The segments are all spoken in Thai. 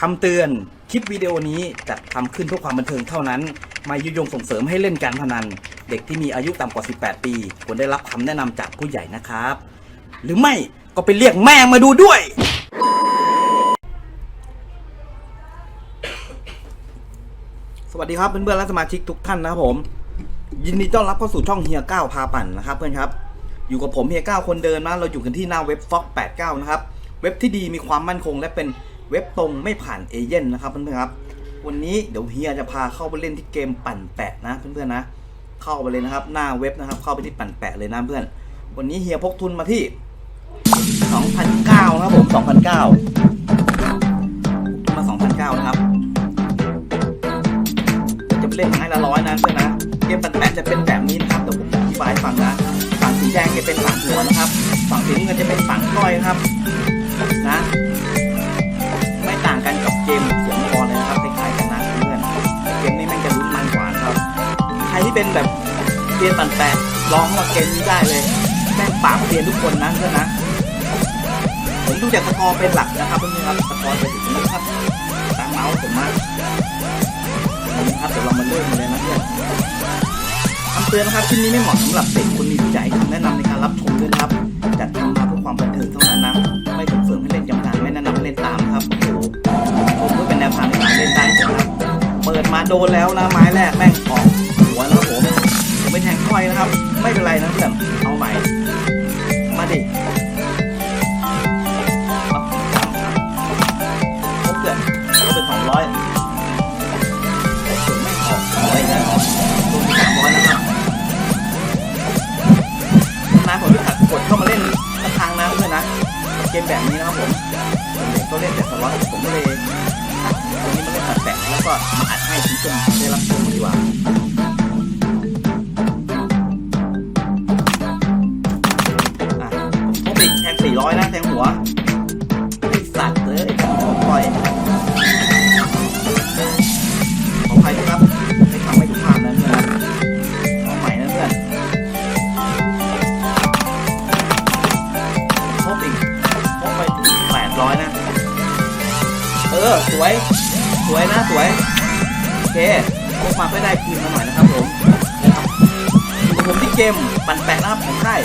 คำเตือน คลิปวิดีโอนี้จัดทำขึ้นเพื่อความบันเทิงเท่านั้นไม่ยุยงส่งเสริมให้เล่นการพนัน เด็กที่มีอายุต่ำกว่า 18 ปีควรได้รับคำแนะนำจากผู้ใหญ่นะครับ หรือไม่ก็ไปเรียกแม่งมาดูด้วย สวัสดีครับเพื่อนๆและสมาชิกทุกท่านนะครับผม ยินดีต้อนรับเข้าสู่ช่องเฮียเก้าพาปั่นนะครับเพื่อนครับ อยู่กับผมเฮียเก้าคนเดิมนะเราอยู่กันที่หน้าเว็บ Fox 89 นะครับ เว็บที่ดีมีความมั่นคงและเป็น เว็บตรงไม่ผ่านเอเย่นนะครับเพื่อนๆครับ วันนี้เดี๋ยวเฮียจะพาเข้าไปเล่นที่เกมปั่นแปะนะเพื่อนๆนะ เข้าไปเลยนะครับ หน้าเว็บนะครับ เข้าไปที่ปั่นแปะเลยนะเพื่อน วันนี้เฮียพกทุนมาที่ 2,009นะครับผม2,009มา2,009นะครับจะไปเล่นไม้ละร้อยนะเพื่อนนะ เกมปั่นแปะจะเป็นแบบนี้นะครับเดี๋ยวผมอธิบายให้ฟังนะฝั่งสีแดงจะเป็นฝั่งหัวนะครับ ฝั่งสีน้ำเงินจะเป็นฝั่งก้อยนะครับนะ ที่เป็นแบบเกมปั่นแปะลองมาเกมนี้ได้เลยแม่งปาบเซียนทุกคนนะเพื่อนนะผมดูจากสกอร์เป็นหลักนะครับเพื่อนครับสกอร์จะถึงนะครับตามเมาส์ผมมากนะครับเดี๋ยวเรามาเริ่มกันเลยนะเพื่อนคำเตือนนะครับคลิปนี้ไม่เหมาะสำหรับเด็กคนมีวิจัยคำแนะนำในการรับชมด้วยครับจัดทำมาเพื่อความบันเทิงเท่านั้นนะไม่ส่งเสริมให้เล่นจำการไม่แนะนำให้เล่นตามครับผมก็เป็นแนวทางในการเล่นได้นะครับเปิดมาโดนแล้วนะไม้แรกแม่งออก หัวนะครับผมผมไม่แทงค่อยนะครับ ไม่เป็นไรนะเพื่อนเอาใหม่ มาดิครบเดือนก็เป็นสองร้อยไม่ออกร้อยนะรวมสามร้อยนะครับนาผมจะตัดกดเข้ามาเล่นทางนะเพื่อนนะเกมแบบนี้นะครับผมเด็กก็เล่นแต่สล็อตผมก็เลยอัดตรงนี้มาเล่นตัดแปะแล้วก็มาอัดให้คุณผู้ชมได้รับชมดีกว่า อยนะแทงหัวไอสัตว์เลยปล่อยขออภัยด้วยครับไม่ทำไม่ถูกภาพนะเพื่อนนะเอใหม่นะเพื่อนครบอีกครบไปถึงแปดร้อยนะ เออ สวย สวยนะ สวย โอเคพวกมาเพื่อได้คืนมาหน่อยนะครับผมนะครับอยู่กับผมที่เกม ปั่นแปะนะครับของค่าย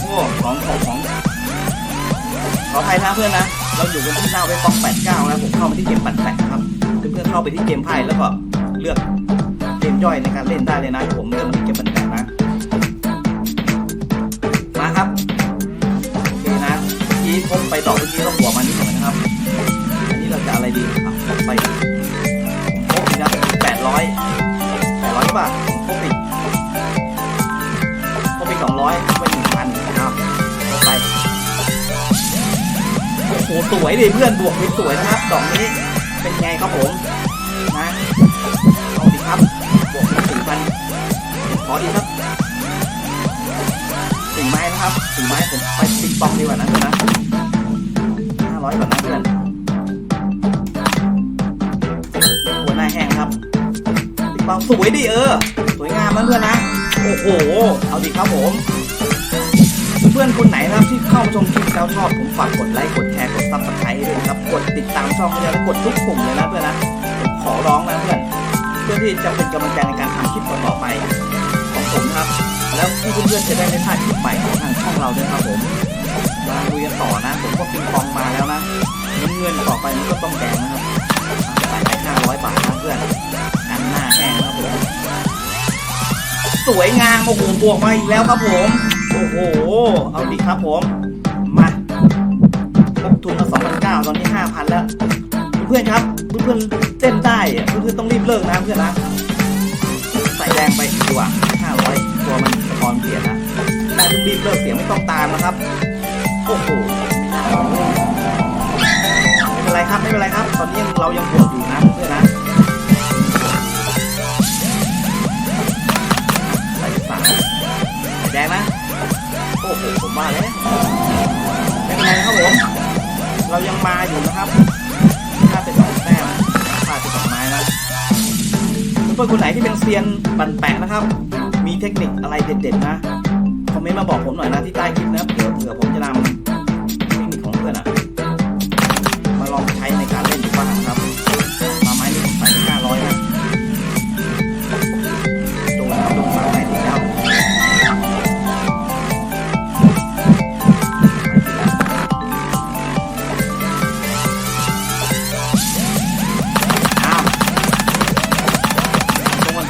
โอ้ของของของ ออภัยนะเพื่อนนะ เราอยู่กันที่หน้าเว็บฟอก89นะผมเข้ามาที่เกมปั่นแปะนะครับเพื่อนๆเข้าไปที่เกมไพ่แล้วก็เลือกเกมย่อยในการเล่นได้เลยนะผมเลือกมาที่เกมปั่นแปะนะมาครับโอเคนะเมื่อกี้พบไปดอเมื่อกี้ก็หัวมานิดหน่อยนะครับอันนี้เราจะอะไรดีอะไปผมพบอีกนะ800 800บาทผมพบอีก โอ้โหสวยเลยเพื่อนบวกไปสวยนะครับ ดอกนี้เป็นไงครับผมนะเอาดิครับบวกไปสี่พันขออีกครับสี่ไม้นะครับสี่ไม้ผมไปติ๊กปองดีกว่านะเพื่อนนะห้าร้อยก่อนนะเพื่อนหัวหน้าแห้งครับติ๊กปองสวยดิเออสวยงามนะเพื่อนนะโอ้โหเอาดิครับผม พื่อนคนไหนนะครับที่เข้ามาชมคลิปแล้วชอบผมฝากกดไลค์กดแชร์กดซับสไครต์ด้วยนะครับกดติดตามช่องให้ด้วยและกดทุกปุ่มเลยนะเพื่อนนะผมขอร้องนะเพื่อนเพื่อที่จะเป็นกำลังใจในการทำคลิปต่อไปของผมครับ แล้วที่เพื่อนๆจะได้ไม่พลาดคลิปใหม่ของทางช่องเราด้วยครับผมมาลุยกันต่อนะ ผมก็ปิงปองมาแล้วนะเงินต่อไปมันก็ต้องแดงนะครับใส่ไปห้าร้อยบาทนะเพื่อนอันหน้าแห้งครับผมสวยงามโอ้โหบวกมาอีกแล้วครับผม โอ้โห เอาดิครับผม มาครบทุนมา2,900ตอนนี้ 5,000 แล้ว เพื่อนครับ เพื่อนเต้นได้อะเพื่อนต้องรีบเลิกนะเพื่อนนะ ใส่แรงไปดีกว่า500 ตัวมันสะท้อนเปลี่ยนนะได้ต้องรีบเลิกเสียงไม่ต้องตามนะครับ โอ้โหไม่เป็นไรครับ ไม่เป็นไรครับ ตอนนี้เรายังบวกอยู่นะเพื่อนนะ ผมมาแล้วไม่เป็นไรครับผม เรายังมาอยู่นะครับถ้าเป็นสองแต้มพลาดไปสองไม้นะเพื่อนๆคนไหนที่เป็นเซียนบันแปะนะครับ มีเทคนิคอะไรเด็ดๆนะคอมเมนต์มาบอกผมหน่อยนะที่ใต้คลิปนะเผื่อเผื่อผมจะนำเทคนิคของเพื่อนอะมาลองใช้ในการเล่นดูบ้างครับ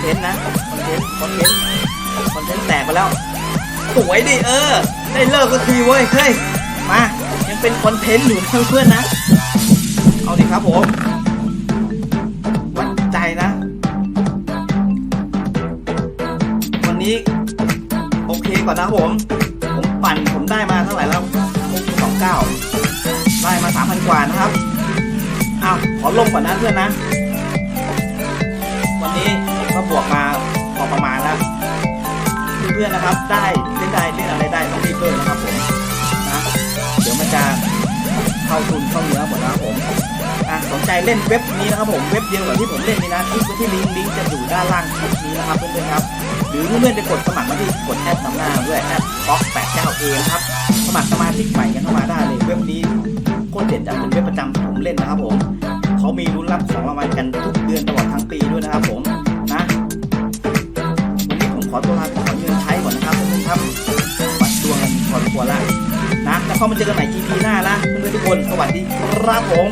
อนเทนต์นะคอนเทนต์คอนเทนต์คอนเทนต์แตกไปแล้วสวยดิเออ ได้เลิกสักทีเว้ยเฮ้ยมายังเป็นคอนเทนต์อยู่นะเพื่อนนะ เอาดิครับผมวัดใจนะ วันนี้ โอเคก่อนนะผม ผมปั่นผมได้มาเท่าไหร่แล้วสองเก้าได้มาสามพันกว่านะครับอ้าวขอลงก่อนนะเพื่อนนะ วันนี้ ก็บวกมาพอประมาณแล้วเพื่อนๆนะครับ ได้เล่นได้เล่นอะไรได้ต้องรีบเลยนะครับผมนะเดี๋ยวมันจะเข้าทุนเข้าเนื้อหมดนะครับผมสนใจเล่นเว็บนี้นะครับผมเว็บเดียวกับที่ผมเล่นนี่นะคลิกไปที่ลิงก์ลิงก์จะอยู่ด้านล่างคลิปนี้นะครับเพื่อนๆครับ หรือเพื่อนๆจะกดสมัครมาที่กดแอดนำหน้าด้วยแอดบล็อก89 a นะครับสมัครสมาชิกใหม่กันเข้ามาได้เลยเว็บนี้โคตรเด็ดจะเป็นเว็บประจำที่ผมเล่นนะครับผมเขามีลุ้นรับของรางวัลกันทุกเดือนตลอดทั้งปีด้วยนะครับผม อตัวลาไปขอเงินใช้ก่อนนะครับเพื่อนๆครับบัดดวงกันพอสมควรแล้วนะแล้วก็มาเจอกันใหม่ EP หน้านะเพื่อนๆทุกคนสวัสดีครับผม